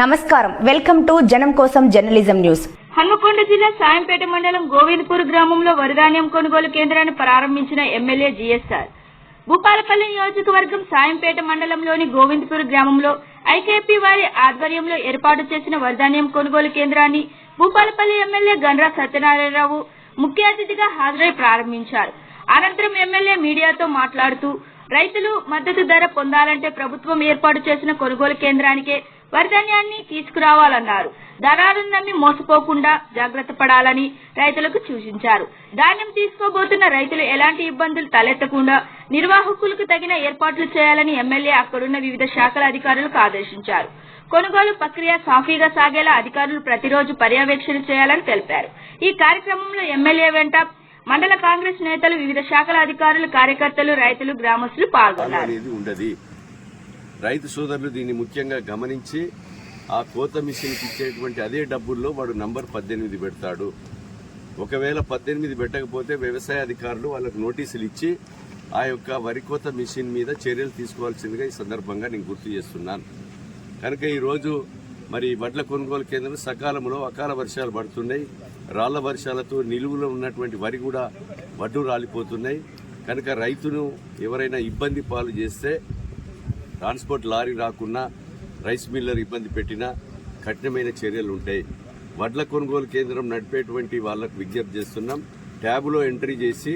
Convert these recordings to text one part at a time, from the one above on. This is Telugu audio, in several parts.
నమస్కారం. వెల్కమ్ టు జనం కోసం జర్నలిజం న్యూస్. హన్మకొండ జిల్లా సాయంపేట మండలం గోవిందపూర్ గ్రామంలో వరిధాన్యం కొనుగోలు కేంద్రాన్ని ప్రారంభించిన ఎమ్మెల్యే జీఎస్ఆర్. భూపాలపల్లి నియోజకవర్గం సాయంపేట మండలంలోని గోవిందపూర్ గ్రామంలో ఐకేపీ వారి ఆధ్వర్యంలో ఏర్పాటు చేసిన వరిధాన్యం కొనుగోలు కేంద్రాన్ని భూపాలపల్లి ఎమ్మెల్యే గండ్రా సత్యనారాయణరావు ముఖ్య అతిథిగా హాజరై ప్రారంభించారు. అనంతరం ఎమ్మెల్యే మీడియాతో మాట్లాడుతూ రైతులు మద్దతు ధర పొందాలంటే ప్రభుత్వం ఏర్పాటు చేసిన కొనుగోలు కేంద్రానికే వరిధాన్యాన్ని తీసుకురావాలన్నారు. ధనాలను నమ్మి మోసపోకుండా జాగ్రత్త పడాలని రైతులకు సూచించారు. ధాన్యం తీసుకోబోతున్న రైతులు ఎలాంటి ఇబ్బందులు తలెత్తకుండా నిర్వాహకులకు తగిన ఏర్పాట్లు చేయాలని ఎమ్మెల్యే అక్కడున్న వివిధ శాఖల అధికారులకు ఆదేశించారు. కొనుగోలు ప్రక్రియ సాఫీగా సాగేలా అధికారులు ప్రతిరోజు పర్యవేక్షణ చేయాలని తెలిపారు. ఈ కార్యక్రమంలో ఎమ్మెల్యే వెంట మండల కాంగ్రెస్ నేతలు వివిధ శాఖల అధికారులు కార్యకర్తలు రైతులు గ్రామస్తులు పాల్గొన్నారు. రైతు సోదరులు దీన్ని ముఖ్యంగా గమనించి ఆ కోత మిషన్కి ఇచ్చేటువంటి అదే డబ్బుల్లో వాడు నంబర్ పద్దెనిమిది పెడతాడు. ఒకవేళ పద్దెనిమిది పెట్టకపోతే వ్యవసాయ అధికారులు వాళ్ళకు నోటీసులు ఇచ్చి ఆ యొక్క వరి కోత మిషన్ మీద చర్యలు తీసుకోవాల్సిందిగా ఈ సందర్భంగా నేను గుర్తు చేస్తున్నాను. కనుక ఈరోజు మరి వడ్ల కొనుగోలు కేంద్రం సకాలంలో అకాల వర్షాలు పడుతున్నాయి. రాళ్ళ వర్షాలతో నిలువులో ఉన్నటువంటి వరి కూడా వడ్డు రాలిపోతున్నాయి. కనుక రైతును ఎవరైనా ఇబ్బంది పాలు చేస్తే ట్రాన్స్పోర్ట్ లారీ రాకున్నా రైస్ మిల్లర్ ఇబ్బంది పెట్టినా కఠినమైన చర్యలు ఉంటాయి. వడ్ల కొనుగోలు కేంద్రం నడిపేటువంటి వాళ్ళకు విజ్ఞప్తి చేస్తున్నాం. ట్యాబ్లో ఎంట్రీ చేసి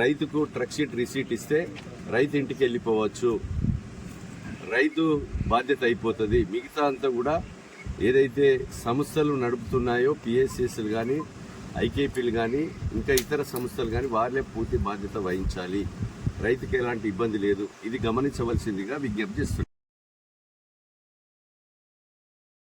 రైతుకు ట్రక్ షీట్ రిసీట్ ఇస్తే రైతు ఇంటికి వెళ్ళిపోవచ్చు. రైతు బాధ్యత అయిపోతుంది. మిగతా అంతా కూడా ఏదైతే సంస్థలు నడుపుతున్నాయో పిఎస్ఎస్లు కానీ ఐకేపీలు కానీ ఇంకా ఇతర సంస్థలు కానీ వాళ్ళే పూర్తి బాధ్యత వహించాలి. రైతుకి ఎలాంటి ఇబ్బంది లేదు. ఇది గమనించవలసిందిగా విజ్ఞప్తి చేస్తున్నాం